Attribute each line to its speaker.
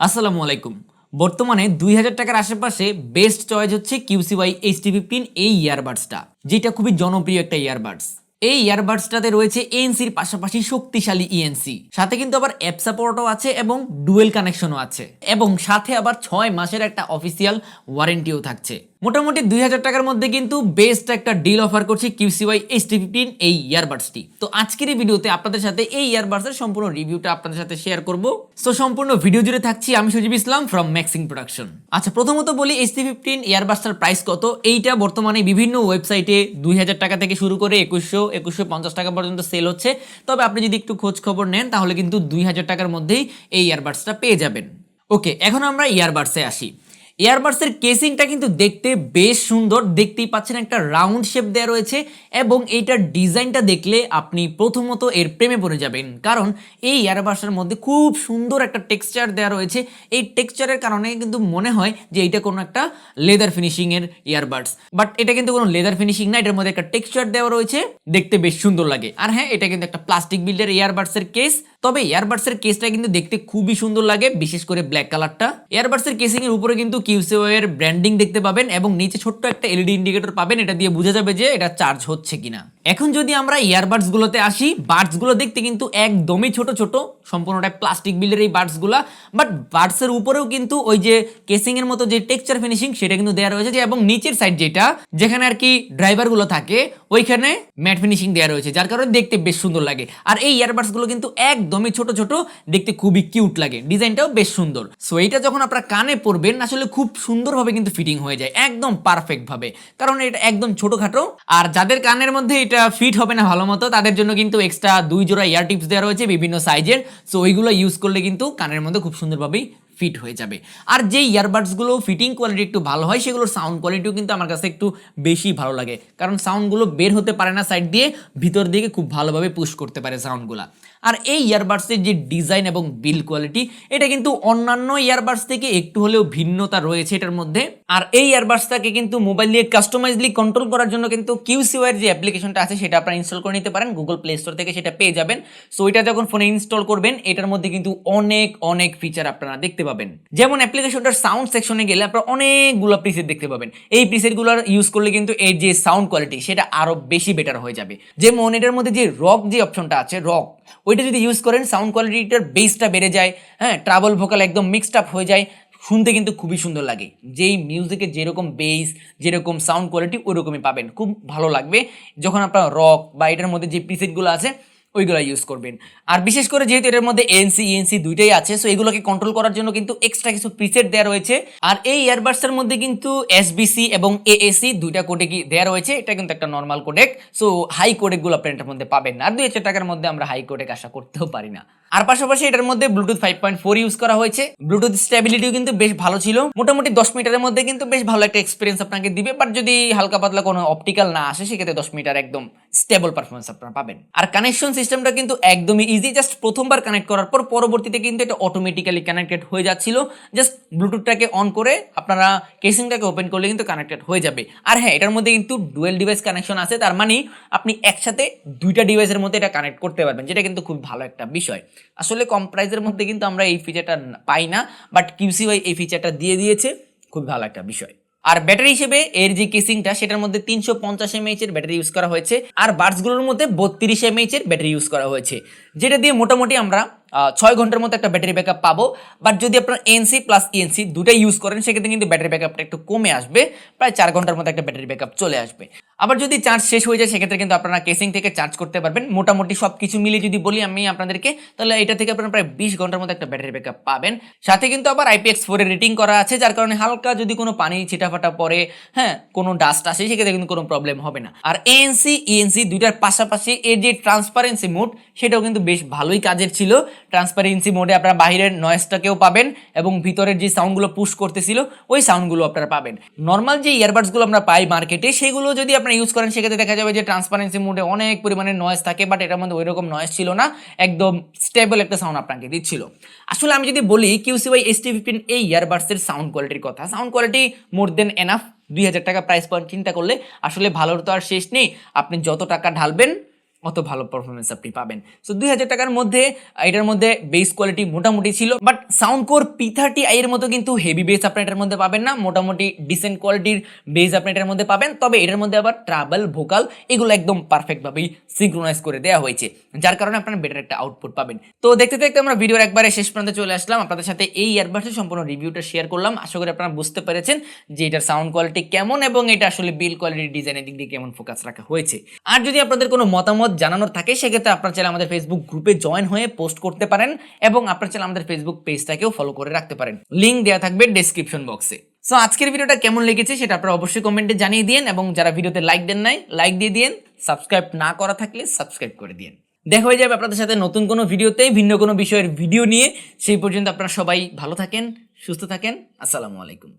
Speaker 1: আসসালামু আলাইকুম। বর্তমানে দুই হাজার টাকার আশেপাশে বেস্ট চয়েস হচ্ছে QC Y H T fifteen এই ইয়ারবাডসটা যেটা খুবই জনপ্রিয় একটা ইয়ারবাডস এই ইয়ারবাডসটাতে রয়েছে এএনসির পাশাপাশি শক্তিশালী ইএনসি সাথে কিন্তু আবার অ্যাপ সাপোর্টও আছে এবং ডুয়েল কানেকশনও আছে, এবং সাথে আবার ছয় মাসের একটা অফিসিয়াল ওয়ারেন্টিও থাকছে। মোটামুটি দুই হাজার টাকার মধ্যে কিন্তু বেস্ট একটা ডিল অফার করছে কিউসিওয়াই এইচ টি ফিফটিন এই ইয়ারবাডসটি তো আজকের এই ভিডিওতে আপনাদের সাথে এই ইয়ারবাডসের সম্পূর্ণ রিভিউটা আপনাদের সাথে শেয়ার করব। সো সম্পূর্ণ ভিডিও জুড়ে থাকছি আমি সজীব ইসলাম ফ্রম ম্যাক্সিং প্রোডাকশন আচ্ছা প্রথমত বলি এইচ টি ফিফটিন ইয়ারবাডসটার প্রাইস কত? এইটা বর্তমানে বিভিন্ন ওয়েবসাইটে দুই হাজার টাকা থেকে শুরু করে একুশশো একুশশো পঞ্চাশ টাকা পর্যন্ত সেল হচ্ছে। তবে আপনি যদি একটু খোঁজ খবর নেন, তাহলে কিন্তু দুই হাজার টাকার মধ্যেই এই ইয়ারবাডসটা পেয়ে যাবেন। ওকে, এখন আমরা ইয়ারবাডসে আসি। এয়ারবাডসের কেসিংটা কিন্তু দেখতে বেশ সুন্দর। দেখতেই পাচ্ছেন একটা রাউন্ড শেপ দেওয়া রয়েছে এবং এইটার ডিজাইনটা দেখলে আপনি প্রথমত এর প্রেমে পড়ে যাবেন। কারণ এই এয়ারবাডসের মধ্যে খুব সুন্দর একটা টেক্সচার দেওয়া রয়েছে। এই টেক্সচারের কারণে কিন্তু মনে হয় যে এটা কোনো একটা লেদার ফিনিশিংয়ের ইয়ারবাডস বাট এটা কিন্তু কোনো লেদার ফিনিশিং না, এটার মধ্যে একটা টেক্সচার দেওয়া রয়েছে। দেখতে বেশ সুন্দর লাগে। আর হ্যাঁ এটা কিন্তু একটা প্লাস্টিক বিল্ডের ইয়ারবাডসের কেস তবে ইয়ারবাডসের কেসটা কিন্তু দেখতে খুবই সুন্দর লাগে, বিশেষ করে ব্ল্যাক কালারটা কেসিং এর উপরে কিন্তু কিউসিও এর ব্র্যান্ডিং দেখতে পাবেন এবং নিচে ছোট্ট একটা এলইডি ইন্ডিকেটর পাবেন, এটা দিয়ে বোঝা যাবে যে এটা চার্জ হচ্ছে কিনা। এখন যদি আমরা ইয়ারবাডস গুলোতে আসি বাডসগুলো দেখতে কিন্তু একদমই ছোট ছোট সম্পূর্ণটা প্লাস্টিক বিলের এই বাডসগুলা বাট বাডস এর উপরেও কিন্তু ওই যে কেসিং এর মতো যে টেক্সচার ফিনিশিং সেটা কিন্তু দেওয়া রয়েছে যে, এবং নিচের সাইড যেটা, যেখানে আর কি ড্রাইভারগুলো থাকে, ওইখানে ম্যাট ফিনিশিং দেওয়া রয়েছে, যার কারণে দেখতে বেশ সুন্দর লাগে। আর এই ইয়ারবাডসগুলো কিন্তু একদমই ছোট ছোট, দেখতে খুবই কিউট লাগে, ডিজাইনটাও বেশ সুন্দর। সো এইটা যখন আপনারা কানে পরবেন আসলে খুব সুন্দরভাবে কিন্তু ফিটিং হয়ে যায়, একদম পারফেক্ট ভাবে, কারণ এটা একদম ছোটখাটো, আর যাদের কানের মধ্যে এটা ফিট হবে না ভালো মতো তাদের জন্য কিন্তু এক্সট্রা দুই জোড়া ইয়ার টিপস দেওয়া রয়েছে বিভিন্ন সাইজের সো ওইগুলো ইউজ করলে কিন্তু কানের মধ্যে খুব সুন্দরভাবেই ফিট হয়ে যাবে। আর যে ইয়ারবাডসগুলো ফিটিং কোয়ালিটি একটু ভালো হয়, সেগুলোর সাউন্ড কোয়ালিটিও কিন্তু আমার কাছে একটু বেশি ভালো লাগে। কারণ সাউন্ডগুলো বের হতে পারে না সাইড দিয়ে, ভিতর দিকে খুব ভালোভাবে পুশ করতে পারে সাউন্ডগুলো আর এই ইয়ারবাডসের যে ডিজাইন এবং বিল কোয়ালিটি এটা কিন্তু অন্যান্য ইয়ারবাডস থেকে একটু হলেও ভিন্নতা রয়েছে এটার মধ্যে। আর এই ইয়ারবাডসটাকে কিন্তু মোবাইল দিয়ে কাস্টমাইজলি কন্ট্রোল করার জন্য কিন্তু কিউসিওয়ার যে অ্যাপ্লিকেশনটা আছে, সেটা আপনারা ইনস্টল করে নিতে পারেন গুগল প্লে স্টোর থেকে সেটা পেয়ে যাবেন। সো এটা যখন ফোনে ইনস্টল করবেন, এটার মধ্যে কিন্তু অনেক অনেক ফিচার আপনারা দেখতে পাবেন। যেমন অ্যাপ্লিকেশনটার সাউন্ড সেকশনে গেলে আপনারা অনেকগুলো প্রিসেট দেখতে পাবেন। এই প্রিসেটগুলোর ইউজ করলে কিন্তু এর যে সাউন্ড কোয়ালিটি সেটা আরও বেশি বেটার হয়ে যাবে। যেমন এটার মধ্যে যে রক যে অপশনটা আছে রক ওইটা যদি ইউজ করেন সাউন্ড কোয়ালিটিটার বেসটা বেড়ে যায় হ্যাঁ ট্রাভেল ভোকাল একদম মিক্সড আপ হয়ে যায়, শুনতে কিন্তু খুবই সুন্দর লাগে। যেই মিউজিকের যেরকম বেস যেরকম সাউন্ড কোয়ালিটি ওইরকমই পাবেন। খুব ভালো লাগবে। যখন আপনার রক বা এটার মধ্যে যে প্রিসেটগুলো আছে ওইগুলো ইউজ করবেন। আর বিশেষ করে যেহেতু এটার মধ্যে এনসি ইএনসি দুইটাই আছে সো এগুলোকে কন্ট্রোল করার জন্য কিন্তু এক্সট্রা কিছু প্রিসেট দেওয়া রয়েছে। আর এই ইয়ারবাডসের মধ্যে কিন্তু এসবিসি এবং এএসি দুইটা কোডে কি দেওয়া রয়েছে, এটা কিন্তু একটা নর্মাল কোডেক সো হাই কোডেকগুলো আপনার এটার মধ্যে পাবেন না। আর দুই হাজার টাকার মধ্যে আমরা হাই কোডেক আশা করতেও পারি না। আর পাশাপাশি এটার মধ্যে Bluetooth five point four use করা হয়েছে। ব্লুটুথ স্টেবিলিটিও কিন্তু বেশ ভালো ছিল। মোটামুটি দশ মিটারের মধ্যে কিন্তু বেশ ভালো একটা এক্সপিরিয়েন্স আপনাকে দিবে বাট যদি হালকা পাতলা কোনো অপটিক্যাল না আসে, সেক্ষেত্রে দশ মিটার একদম স্টেবল পারফরমেন্স আপনারা পাবেন। আর কানেকশন সিস্টেমটা কিন্তু একদমই ইজি জাস্ট প্রথমবার কানেক্ট করার পর পরবর্তীতে কিন্তু এটা অটোমেটিক্যালি কানেক্টেড হয়ে যাচ্ছিল। জাস্ট ব্লুটুথটাকে অন করে আপনারা কেসিংটাকে ওপেন করলে কিন্তু কানেক্টেড হয়ে যাবে। আর হ্যাঁ এটার মধ্যে কিন্তু ডুয়েল ডিভাইস কানেকশন আছে, তার মানে আপনি একসাথে দুইটা ডিভাইসের মধ্যে এটা কানেক্ট করতে পারবেন, যেটা কিন্তু খুব ভালো একটা বিষয়। আসলে কম প্রাইসের মধ্যে কিন্তু আমরা এই ফিচারটা পাই না বাট কিউসি কিউসিওয়াই এই ফিচারটা দিয়ে দিয়েছে, খুব ভালো একটা বিষয়। আর ব্যাটারি হিসেবে এর যে কেসিংটা সেটার মধ্যে তিনশো পঞ্চাশ এমএইচ এর ব্যাটারি ইউজ করা হয়েছে, আর বাডসগুলোর মধ্যে বত্রিশ এমএইচ এর ব্যাটারি ইউজ করা হয়েছে। যেটা দিয়ে মোটামুটি আমরা ছয় ঘণ্টার মতো একটা ব্যাটারি ব্যাকআপ পাবো বাট যদি আপনার এনসি প্লাস ইএনসি দুটাই ইউজ করেন, সেক্ষেত্রে কিন্তু ব্যাটারি ব্যাকআপটা একটু কমে আসবে, প্রায় চার ঘণ্টার মতো একটা ব্যাটারি ব্যাকআপ চলে আসবে। আবার যদি চার্জ শেষ হয়ে যায়, সেক্ষেত্রে কিন্তু আপনারা কেসিং থেকে চার্জ করতে পারবেন। মোটামুটি সব কিছু মিলিয়ে যদি বলি আমি আপনাদেরকে, তাহলে এটা থেকে আপনারা প্রায় বিশ ঘণ্টার মতো একটা ব্যাটারি ব্যাকআপ পাবেন। সাথে কিন্তু আবার আইপিএক্স ফোরের রেটিং করা আছে, যার কারণে হালকা যদি কোনো পানি ছিটাফাটা পরে হ্যাঁ কোনো ডাস্ট আসে, সেক্ষেত্রে কিন্তু কোনো প্রবলেম হবে না। আর এএনসি ইএনসি দুইটার পাশাপাশি এর যে ট্রান্সপারেন্সি মোড সেটাও কিন্তু বেশ ভালোই কাজের ছিল। ট্রান্সপারেন্সি মোডে আপনারা বাইরের নয়েজটাকেও পাবেন এবং ভিতরের যে সাউন্ডগুলো পুশ করতেছিল, ওই সাউন্ডগুলো আপনারা পাবেন। নর্মাল যে ইয়ারবাডসগুলো আমরা পাই মার্কেটে সেগুলো যদি আপনারা ইউজ করেন, সেক্ষেত্রে দেখা যাবে যে ট্রান্সপারেন্সি মোডে অনেক পরিমাণে নয়েস থাকে বাট এটার মধ্যে ওইরকম নয়েস ছিল না, একদম স্টেবল একটা সাউন্ড আপনাকে দিচ্ছিল। আসলে আমি যদি বলি QC Y S T fifteen এই ইয়ারবাডসের সাউন্ড কোয়ালিটির কথা। Sound quality more than enough দুই হাজার টাকা প্রাইস পয়েন্ট চিন্তা করলে আসলে ভালোর তো আর শেষ নেই। আপনি যত টাকা ঢালবেন অত ভালো পারফরমেন্স আপনি পাবেন। সো দুই হাজার টাকার মধ্যে, এটার মধ্যে বেস কোয়ালিটি মোটামুটি ছিল but Soundcore P thirty I এর মতো কিন্তু হেভি বেস আপনি এটার মধ্যে পাবেন না, মোটামুটি ডিসেন্ট কোয়ালিটির বেস আপনি এটার মধ্যে পাবেন, তবে এটার মধ্যে আবার ট্রাভেল ভোকাল এগুলো একদম পারফেক্টভাবেই সিঙ্ক্রোনাইজ করে দেওয়া হয়েছে, যার কারণে আপনারা বেটার একটা আউটপুট পাবেন। তো দেখতে দেখতে আমরা ভিডিওর একবারে শেষ পর্যন্ত চলে আসলাম, আপনাদের সাথে এই ইয়ারবাডসের সম্পূর্ণ রিভিউটা শেয়ার করলাম। আশা করি আপনারা বুঝতে পেরেছেন যে এটার সাউন্ড কোয়ালিটি কেমন এবং এটা আসলে বিল কোয়ালিটি ডিজাইনের দিক দিয়ে কেমন ফোকাস রাখা হয়েছে। আর যদি আপনাদের কোনো মতামত জানানোর থাকে, সেক্ষেত্রে আপনারা চাইলে আমাদের ফেসবুক গ্রুপে জয়েন হয়ে পোস্ট করতে পারেন এবং আপনারা চাইলে আমাদের ফেসবুক পেজটাকেও ফলো করে রাখতে পারেন। লিঙ্ক দেওয়া থাকবে ডেসক্রিপশন বক্সে সো আজকের ভিডিওটা কেমন লেগেছে সেটা আপনারা অবশ্যই কমেন্টে জানিয়ে দিন এবং যারা ভিডিওতে লাইক দেন নাই লাইক দিয়ে দিন সাবস্ক্রাইব না করা থাকলে সাবস্ক্রাইব করে দিন দেখা হয়ে যাবে আপনাদের সাথে নতুন কোনো ভিডিওতে, ভিন্ন কোনো বিষয়ের ভিডিও নিয়ে। সেই পর্যন্ত আপনারা সবাই ভালো থাকেন, সুস্থ থাকেন। আসসালামু আলাইকুম।